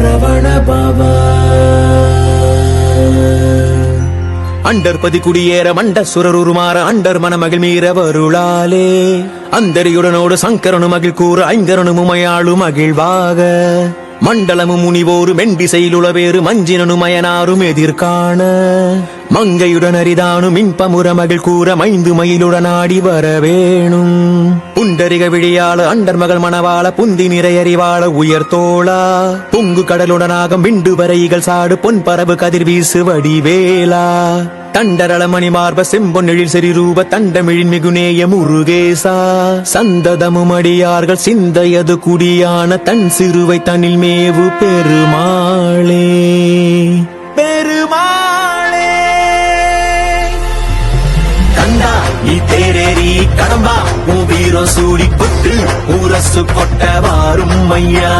சரவண பவா அண்டர்பதி குடியேற மண்ட சுரருமாற அண்டர் மணமகிழ் மீற வருளாலே. அந்தரியுடனோடு சங்கரனு மகிழ் கூற ஐங்கரனு முமையாளு மகிழ்வாக மண்டலமும் முனிவோரு மெண்டிசையிலுளவேறு மஞ்சினனு மயனாரும் எதிர்காண மங்கையுடன் அரிதானு மின்பமுற மகிழ் கூற மைந்து மயிலுடன் ஆடி வர வேணும் குண்டரிக விழியாள அண்டர் மகள் மணவாள புந்தி நிறையறிவாள உயர்த்தோளா பொங்கு கடலுடனாக விண்டு வரைகள் சாடு பொன் பரவு கதிர் வீசு வடிவேலா. தண்டரள மணிமார்ப செம்பொன்னெழில் செறிரூப தண்டமிழின் மிகுநேய முருகேசா. சந்ததமும் அடியார்கள் சிந்தையது குடியான தன் சிறுவை தனில் மேவு பெருமாளே. சூடி கொட்டு ஊரசு கொட்ட வாரும் ஐயா.